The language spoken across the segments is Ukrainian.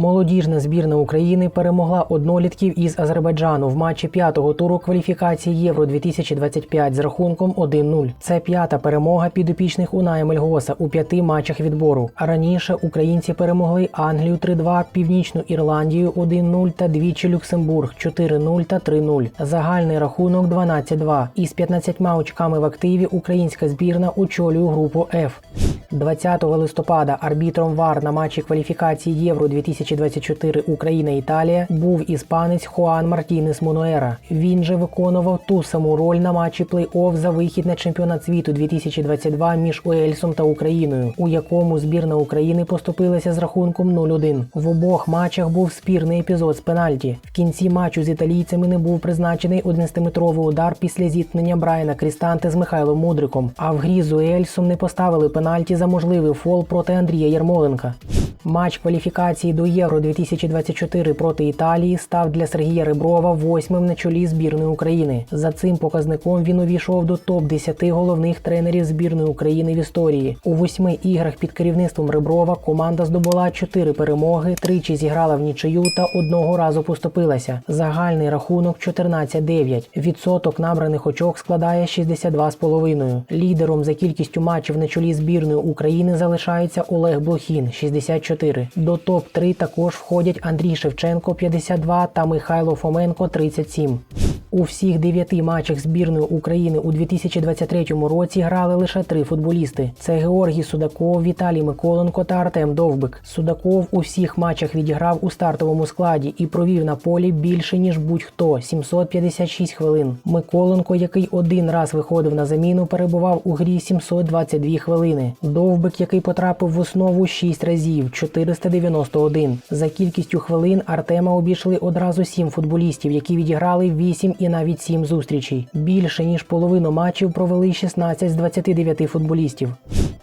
Молодіжна збірна України перемогла однолітків із Азербайджану в матчі п'ятого туру кваліфікації Євро 2025 з рахунком 1-0. Це п'ята перемога підопічних Уная Мельгоса у п'яти матчах відбору. А раніше українці перемогли Англію 3-2, Північну Ірландію 1-0 та двічі Люксембург 4-0 та 3-0. Загальний рахунок 12-2. Із 15 очками в активі українська збірна очолює групу F. 20 листопада арбітром ВАР на матчі кваліфікації Євро 2024 Україна-Італія був іспанець Хуан Мартінес Монуера. Він же виконував ту саму роль на матчі плей-офф за вихід на чемпіонат світу 2022 між Уельсом та Україною, у якому збірна України поступилася з рахунком 0-1. В обох матчах був спірний епізод з пенальті. В кінці матчу з італійцями не був призначений 11-метровий удар після зіткнення Брайана Крістанте з Михайлом Мудриком. А в грі з Уельсом не поставили пенальті за можливий фол проти Андрія Ярмоленка. Матч кваліфікації до Євро 2024 проти Італії став для Сергія Реброва восьмим на чолі збірної України. За цим показником він увійшов до топ 10 головних тренерів збірної України в історії. У восьми іграх під керівництвом Реброва команда здобула чотири перемоги, тричі зіграла в нічию та одного разу поступилася. Загальний рахунок 14-9. Відсоток набраних очок складає 62,5. Лідером за кількістю матчів на чолі збірної України залишається Олег Блохін 64. До топ-3 також входять Андрій Шевченко 52 та Михайло Фоменко 37. У всіх дев'яти матчах збірної України у 2023 році грали лише три футболісти: це Георгій Судаков, Віталій Миколенко та Артем Довбик. Судаков у всіх матчах відіграв у стартовому складі і провів на полі більше ніж будь-хто 756 хвилин. Миколенко, який один раз виходив на заміну, перебував у грі 722 хвилини. Довбик, який потрапив в основу 6 разів 491. За кількістю хвилин Артема обійшли одразу 7 футболістів, які відіграли 8 і навіть 7 зустрічей. Більше ніж половину матчів провели 16 з 29 футболістів.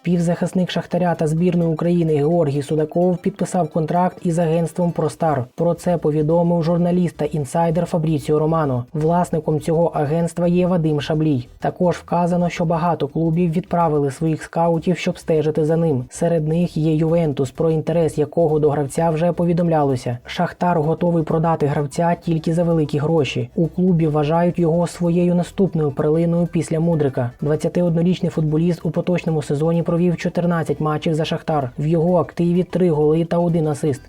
Півзахисник Шахтаря та збірної України Георгій Судаков підписав контракт із агентством Простар. Про це повідомив журналіст та інсайдер Фабріціо Романо. Власником цього агентства є Вадим Шаблій. Також вказано, що багато клубів відправили своїх скаутів, щоб стежити за ним. Серед них є Ювентус, про інтерес якого до гравця вже повідомлялося. Шахтар готовий продати гравця тільки за великі гроші. У клубі вважають його своєю наступною перлиною після Мудрика. 21-річний футболіст у поточному сезоні провів 14 матчів за Шахтар. В його активі 3 голи та 1 асист.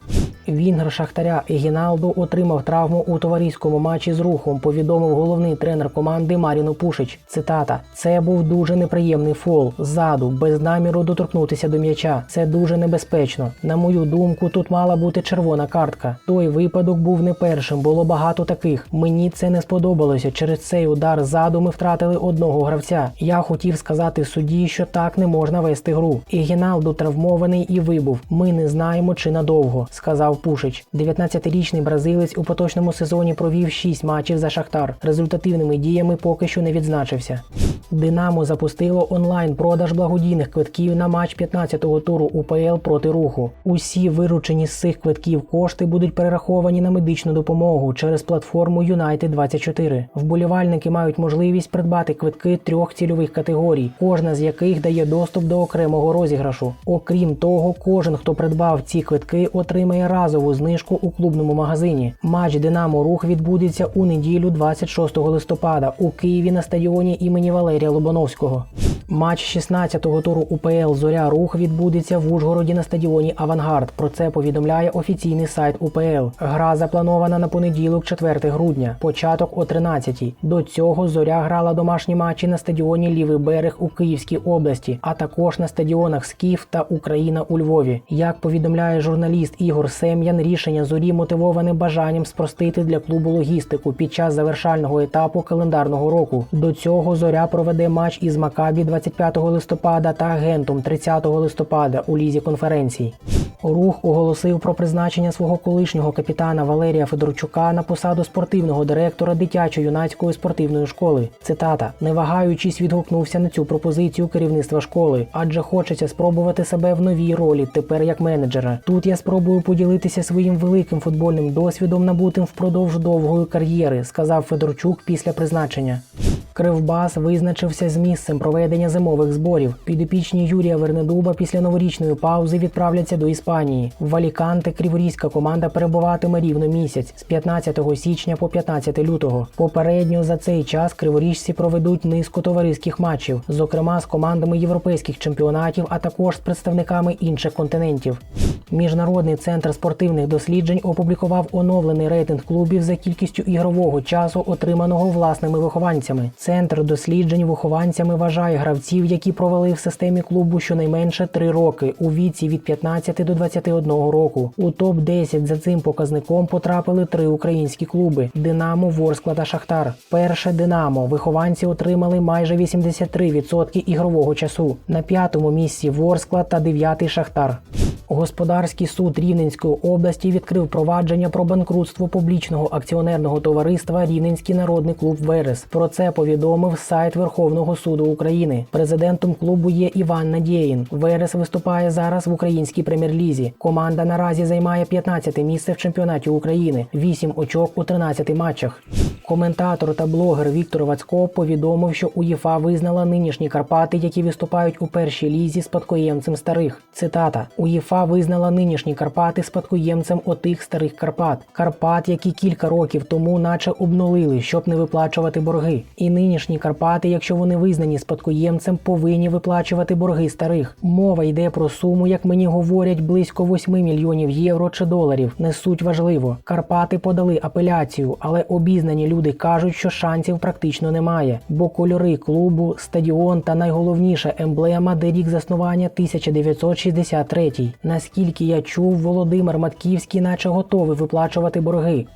Вінгер Шахтаря Егіналдо отримав травму у товариському матчі з рухом. Повідомив головний тренер команди Маріно Пушич. Цитата: це був дуже неприємний фол ззаду, без наміру доторкнутися до м'яча. Це дуже небезпечно. На мою думку, тут мала бути червона картка. Той випадок був не першим, було багато таких. Мені це не сподобалося. Через цей удар ззаду ми втратили одного гравця. Я хотів сказати судді, що так не можна вести гру. Егіналдо травмований і вибув. Ми не знаємо, чи надовго, сказав Пушич. 19-річний бразилець у поточному сезоні провів 6 матчів за Шахтар. Результативними діями поки що не відзначився. Динамо запустило онлайн-продаж благодійних квитків на матч 15-го туру УПЛ проти руху. Усі виручені з цих квитків кошти будуть перераховані на медичну допомогу через платформу United 24 Вболівальники мають можливість придбати квитки трьох цільових категорій, кожна з яких дає доступ до окремого розіграшу. Окрім того, кожен, хто придбав ці квитки, отримає разову знижку у клубному магазині. Матч Динамо Рух відбудеться у неділю 26 листопада у Києві на стадіоні імені Валерія Лобановського. Матч 16-го туру УПЛ Зоря Рух відбудеться в Ужгороді на стадіоні Авангард. Про це повідомляє офіційний сайт УПЛ. Гра запланована на понеділок, 4 грудня, початок о 13-й. До цього зоря грала домашні матчі на стадіоні Лівий берег у Київській області, а також на стадіонах Скіф та Україна у Львові. Як повідомляє журналіст Ігор Сем'ян, рішення зорі мотивоване бажанням спростити для клубу логістику під час завершального етапу календарного року. До цього зоря проведе матч із Макабі 25 листопада та агентом 30 листопада у лізі конференцій. Рух оголосив про призначення свого колишнього капітана Валерія Федорчука на посаду спортивного директора дитячо-юнацької спортивної школи. Цитата: не вагаючись, відгукнувся на цю пропозицію керівництва школи, адже хочеться спробувати себе в новій ролі тепер як менеджера. Тут я спробую поділитися своїм великим футбольним досвідом, набутим впродовж довгої кар'єри, сказав Федорчук після призначення. Кривбас визначився з місцем проведення зимових зборів. Підопічні Юрія Вернедуба після новорічної паузи відправляться до Іспанії. В Аліканте криворізька команда перебуватиме рівно місяць з 15 січня по 15 лютого. Попередньо за цей час криворіжці проведуть низку товариських матчів, зокрема з командами європейських чемпіонатів, а також з представниками інших континентів. Міжнародний центр спортивних досліджень опублікував оновлений рейтинг клубів за кількістю ігрового часу, отриманого власними вихованцями. Центр досліджень вихованцями вважає гравців, які провели в системі клубу щонайменше 3 роки у віці від 15 до 21 року. У топ 10 за цим показником потрапили три українські клуби: Динамо, Ворскла та Шахтар. Перше Динамо. Вихованці отримали майже 83% ігрового часу. На п'ятому місці Ворскла та дев'ятий Шахтар. Господарський суд Рівненської області відкрив провадження про банкрутство публічного акціонерного товариства Рівненський народний клуб Верес. Про це повідомив сайт Верховного суду України. Президентом клубу є Іван Надєїн. Верес виступає зараз в українській прем'єр-лізі. Команда наразі займає 15 місце в чемпіонаті України, 8 очок у 13 матчах. Коментатор та блогер Віктор Вацько повідомив, що УЄФА визнала нинішні Карпати, які виступають у першій лізі спадкоємцем старих. Цитата: УЄФА визнала нинішні Карпати спадкоємцем отих старих Карпат. Карпат, які кілька років тому, наче обнулили, щоб не виплачувати борги. І нинішні Карпати, якщо вони визнані спадкоємцем, повинні виплачувати борги старих. Мова йде про суму, як мені говорять, близько 8 мільйонів євро чи доларів. Не суть важливо. Карпати подали апеляцію, але обізнані люди кажуть, що шансів практично немає, бо кольори клубу, стадіон та найголовніша емблема, де рік заснування 1963. Наскільки я чув, Володимир Матківський, наче готовий виплачувати борги.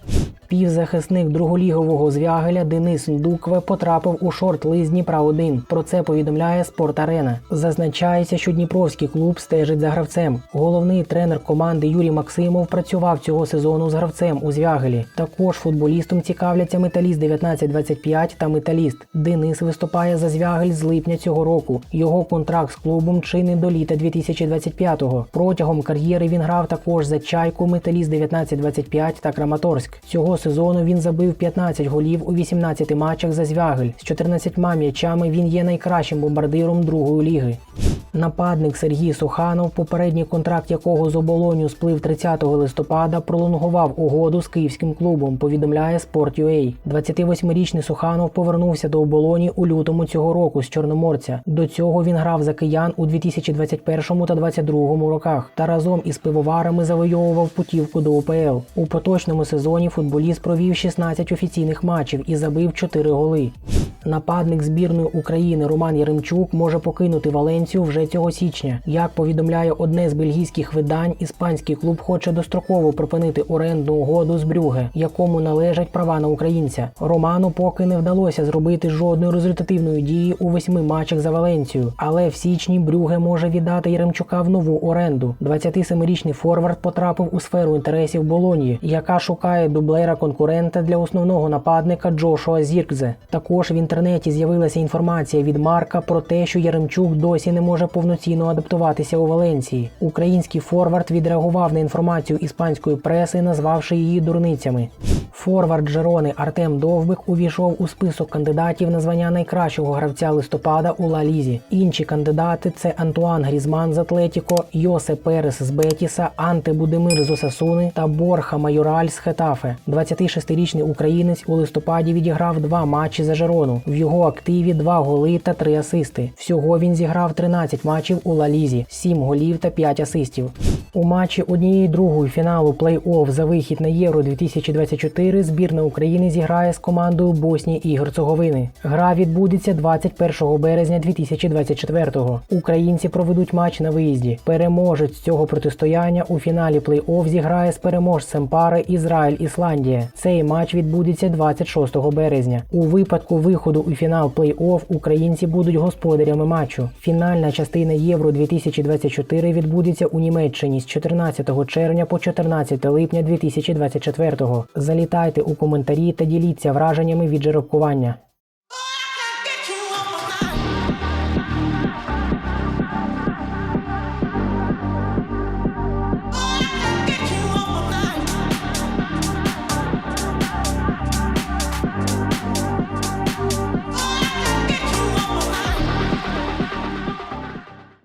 Півзахисник друголігового звягеля Денис Ндукве потрапив у шорт-лист Дніпра 1 Про це повідомляє Спорт-Арена. Зазначається, що Дніпровський клуб стежить за гравцем. Головний тренер команди Юрій Максимов працював цього сезону з гравцем у звягелі. Також футболістом цікавляться металіст 1925 та металіст. Денис виступає за звягель з липня цього року. Його контракт з клубом чинний до літа 2025-го. Протягом кар'єри він грав також за чайку, металіст 1925 та Краматорськ. Цього сезону він забив 15 голів у 18 матчах за звягель. З 14 м'ячами він є найкращим бомбардиром другої ліги. Нападник Сергій Суханов, попередній контракт якого з оболоню сплив 30 листопада, пролонгував угоду з київським клубом. Повідомляє Sport.ua. 28-річний Суханов повернувся до оболоні у лютому цього року з Чорноморця. До цього він грав за киян у 2021 та 2022 роках та разом із пивоварами завойовував путівку до УПЛ. У поточному сезоні футболіст провів 16 офіційних матчів і забив 4 голи. Нападник збірної України Роман Яремчук може покинути Валенцію вже цього січня. Як повідомляє одне з бельгійських видань, іспанський клуб хоче достроково припинити орендну угоду з Брюге, якому належать права на українця. Роману поки не вдалося зробити жодної результативної дії у восьми матчах за Валенцію. Але в січні Брюге може віддати Яремчука в нову оренду. 27-річний форвард потрапив у сферу інтересів Болонії, яка шукає дублера конкурента для основного нападника Джошуа Зіркзе. Також в інтернеті з'явилася інформація від Марка про те, що Яремчук досі не може повноцінно адаптуватися у Валенції. Український форвард відреагував на інформацію іспанської преси, назвавши її дурницями. Форвард Жерони Артем Довбик увійшов у список кандидатів на звання найкращого гравця листопада у Ла Лізі. Інші кандидати це Антуан Грізман з Атлетіко, Йосе Перес з Бетіса, Анте Будемир з Осасуни та Борха Майораль з Хетафе. 26-річний українець у листопаді відіграв два матчі за Жерону. В його активі два голи та три асисти. Всього він зіграв 13 матчів у Ла Лізі, 7 голів та 5 асистів. У матчі однієї другої фіналу плей-офф за вихід на Євро 2024 збірна України зіграє з командою Боснії і Герцеговини. Гра відбудеться 21 березня 2024-го. Українці проведуть матч на виїзді. Переможець цього протистояння у фіналі плей-офф зіграє з переможцем пари Ізраїль-Ісландія. Цей матч відбудеться 26 березня. У випадку виходу у фінал плей-офф українці будуть господарями матчу. Фінальна частина Євро 2024 відбудеться у Німеччині з 14 червня по 14 липня 2024-го. Залітайте у коментарі та діліться враженнями від жеребкування.